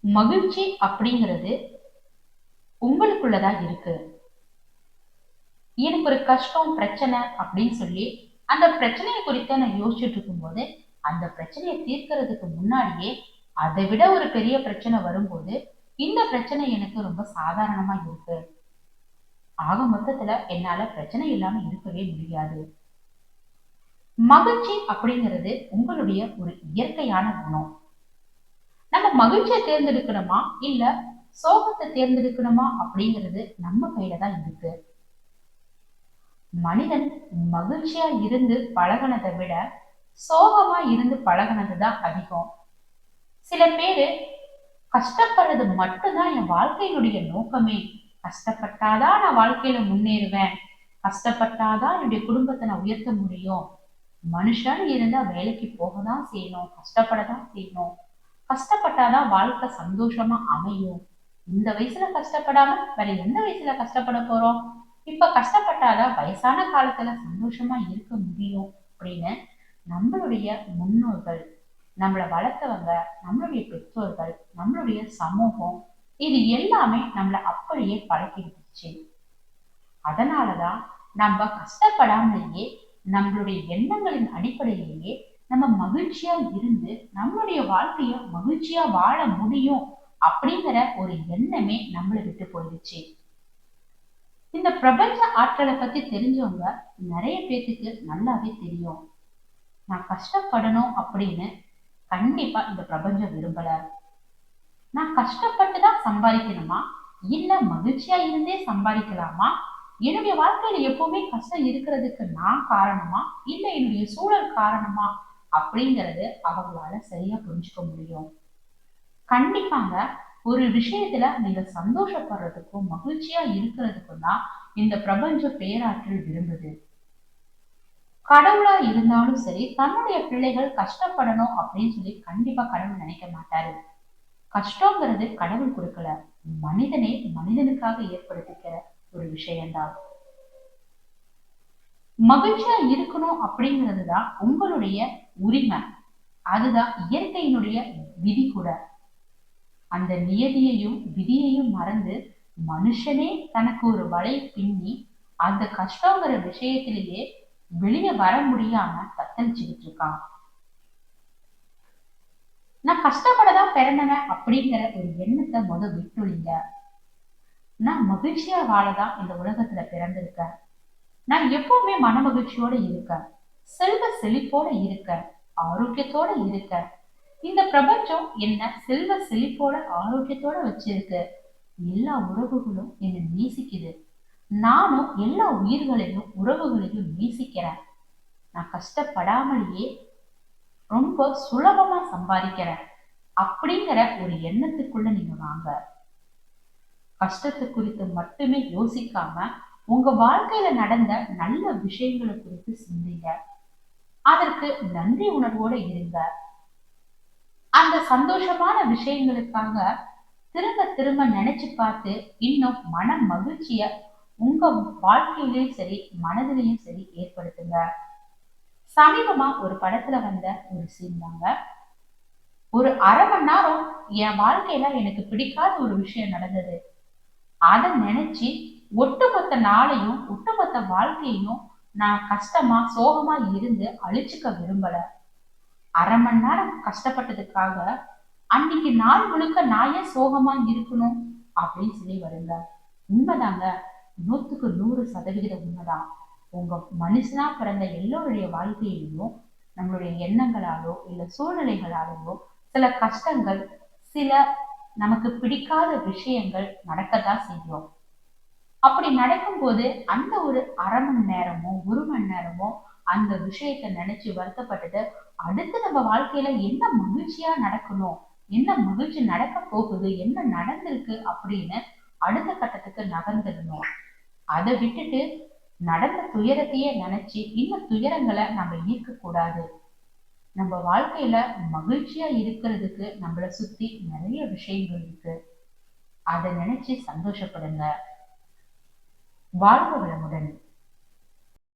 மகிழ்ச்சி அப்படிங்கிறது உங்களுக்குள்ளதான் இருக்கு. எனக்கு ஒரு கஷ்டம் பிரச்சனை அப்படின்னு சொல்லி அந்த பிரச்சனையை குறித்த நான் யோசிச்சுட்டு இருக்கும்போது அந்த பிரச்சனையை தீர்க்கறதுக்கு முன்னாடியே அதை விட ஒரு பெரிய பிரச்சனை வரும்போது இந்த பிரச்சனை எனக்கு ரொம்ப சாதாரணமா இருக்கு. ஆக மொத்தத்துல என்னால பிரச்சனை இல்லாம இருக்கவே முடியாது. மகிழ்ச்சி அப்படிங்கிறது உங்களுடைய ஒரு இயற்கையான குணம். நம்ம மகிழ்ச்சியை தேர்ந்தெடுக்கணுமா? இல்ல சோகத்தை தேர்ந்தெடுக்கணுமா? அப்படிங்கிறது நம்ம கையில தான் இருக்கு. மனிதன் மகிழ்ச்சியா இருந்து பழகினதை விட சோகமா இருந்து பழகினது தான் அதிகம். சில பேரு கஷ்டப்படுறது மட்டும்தான் என் வாழ்க்கையினுடைய நோக்கமே. கஷ்டப்பட்டாதான் நான் வாழ்க்கையில முன்னேறுவேன். கஷ்டப்பட்டாதான் என்னுடைய குடும்பத்தை நான் உயர்த்த முடியும். மனுஷன் இருந்தா வேலைக்கு போக தான் செய்யணும் கஷ்டப்பட தான் செய்யணும். கஷ்டப்பட்டாதான் வாழ்க்கை சந்தோஷமா அமையும். இந்த வயசுல கஷ்டப்படாம வேற எந்த வயசுல கஷ்டப்பட போறோம்? இப்ப கஷ்டப்பட்டாதான் வயசான காலத்துல சந்தோஷமா இருக்க முடியும் அப்படின்னு நம்மளுடைய முன்னோர்கள் நம்மளை வளர்த்தவங்க நம்மளுடைய பெற்றோர்கள் நம்மளுடைய சமூகம் இது எல்லாமே நம்மளை அப்படியே பழக்கிடுச்சு. அதனாலதான் நம்ம கஷ்டப்படாமலேயே நம்மளுடைய எண்ணங்களின் அடிப்படையிலேயே நம்ம மகிழ்ச்சியா இருந்து நம்மளுடைய வாழ்க்கைய மகிழ்ச்சியா வாழ முடியும் அப்படிங்கிற ஒரு எண்ணமே நம்மளை விட்டு போயிடுச்சு. இந்த பிரபஞ்ச ஆற்றலை பத்தி தெரிஞ்சவங்க நிறைய பேத்துக்கு நல்லாவே தெரியும். நான் கஷ்டப்படணும் அப்படின்னு கண்டிப்பா இந்த பிரபஞ்சம் விரும்பல. நான் கஷ்டப்பட்டு தான் சம்பாதிக்கணுமா? இல்ல மகிழ்ச்சியா இருந்தே சம்பாதிக்கலாமா? என்னுடைய வாழ்க்கையில எப்பவுமே கஷ்டம் இருக்கிறதுக்கு நான் காரணமா? இல்ல என்னுடைய சூழல் காரணமா? அப்படிங்கறது அவங்களால சரியா புரிஞ்சுக்க முடியும். கண்டிப்பாங்க ஒரு விஷயத்துல நீங்க சந்தோஷப்படுறதுக்கும் மகிழ்ச்சியா இருக்கிறதுக்கும் தான் இந்த பிரபஞ்ச பேராற்றல் விரும்புது. கடவுளா இருந்தாலும் சரி தன்னுடைய பிள்ளைகள் கஷ்டப்படணும் அப்படின்னு சொல்லி கண்டிப்பா கடவுள் நினைக்க மாட்டாரு. கஷ்டங்கிறது கடவுள் கொடுக்கல. மனிதனே மனிதனுக்காக ஏற்படுத்திக்கிற ஒரு விஷயம்தான். மகிழ்ச்சியா இருக்கணும் அப்படிங்கிறது தான் உங்களுடைய உரிமை. அதுதான் இயற்கையினுடைய விதி கூட. அந்த நியதியையும் விதியையும் மறந்து மனுஷனே தனக்கு ஒரு வலை பின்னி அந்த கஷ்டங்கிற விஷயத்திலேயே வெளியே வர முடியாம தத்தளிச்சுக்கிட்டு இருக்கான். நான் கஷ்டப்படதான் பிறந்தவன் அப்படிங்கிற ஒரு எண்ணத்தை முத விட்டுழிங்க நான் மகிழ்ச்சியா வாழதான் இந்த உலகத்துல பிறந்திருக்கேன். நான் எப்பவுமே மன மகிழ்ச்சியோட இருக்கேன் செல்வ செழிப்போட இருக்கேன் ஆரோக்கியத்தோட இருக்கேன் இந்த பிரபஞ்சம் என்ன செல்வ செழிப்போட ஆரோக்கியத்தோட வச்சிருக்கு. எல்லா உறவுகளும் என்னை நேசிக்குது. நானும் எல்லா உயிர்களையும் உறவுகளையும் நேசிக்கிறேன். நான் கஷ்டப்படாமலேயே ரொம்ப சுலபமா சம்பாதிக்கிறேன். அப்படிங்கிற ஒரு எண்ணத்துக்குள்ள நீங்க வாங்க. கஷ்டத்தை குறித்து மட்டுமே யோசிக்காம உங்க வாழ்க்கையில நடந்த நல்ல விஷயங்களை குறித்து சிந்திங்க. அதற்கு நன்றி உணர்வோட இருங்க. அந்த சந்தோஷமான விஷயங்களுக்காக திரும்ப திரும்ப நினைச்சு பார்த்து இன்னும் மன மகிழ்ச்சிய உங்க வாழ்க்கையிலயும் சரி மனதிலையும் சரி ஏற்படுத்துங்க. சமீபமா ஒரு படத்துல வந்த ஒரு சீன் தாங்க. ஒரு அரை மணி நேரம் என் வாழ்க்கையில எனக்கு பிடிக்காத ஒரு விஷயம் நடந்தது. அதை நினைச்சு ஒட்டுமொத்த நாளையும் ஒட்டுமொத்த வாழ்க்கையையும் நான் கஷ்டமா சோகமா இருந்து அழிச்சுக்க விரும்பல. அரை மணி நேரம் கஷ்டப்பட்டதுக்காக அன்னைக்கு நாள் முழுக்க நான் ஏன் சோகமா இருக்கணும்? அப்படின்னு சொல்லி வருங்க. உண்மைதாங்க. நூத்துக்கு நூறு சதவிகிதம் உண்மைதான். உங்க மனுஷனா பிறந்த எல்லோருடைய வாழ்க்கையிலையும் நம்மளுடைய எண்ணங்களாலோ இல்ல சூழ்நிலைகளாலோ சில கஷ்டங்கள் சில நமக்கு பிடிக்காத விஷயங்கள் நடக்கத்தான் செய்யும். அப்படி நடக்கும்போது அந்த ஒரு அரை மணி நேரமோ ஒரு மணி நேரமோ அந்த விஷயத்த நினைச்சு வருத்தப்பட்டது அடுத்து நம்ம வாழ்க்கையில என்ன மகிழ்ச்சியா நடக்கணும்? என்ன மகிழ்ச்சி நடக்க போகுது? என்ன நடந்திருக்கு? அப்படின்னு அடுத்த கட்டத்துக்கு நகர்ந்துடணும். அதை விட்டுட்டு நடந்த துயரத்தையே நினைச்சு இன்னும் துயரங்களை நம்ம ஈர்க்க கூடாது நம்ம வாழ்க்கையில மகிழ்ச்சியா இருக்கிறதுக்கு நம்மளை சுத்தி நிறைய விஷயங்கள் இருக்கு. அதை நினைச்சு சந்தோஷப்படுங்க. வாழ்க வளமுடன்.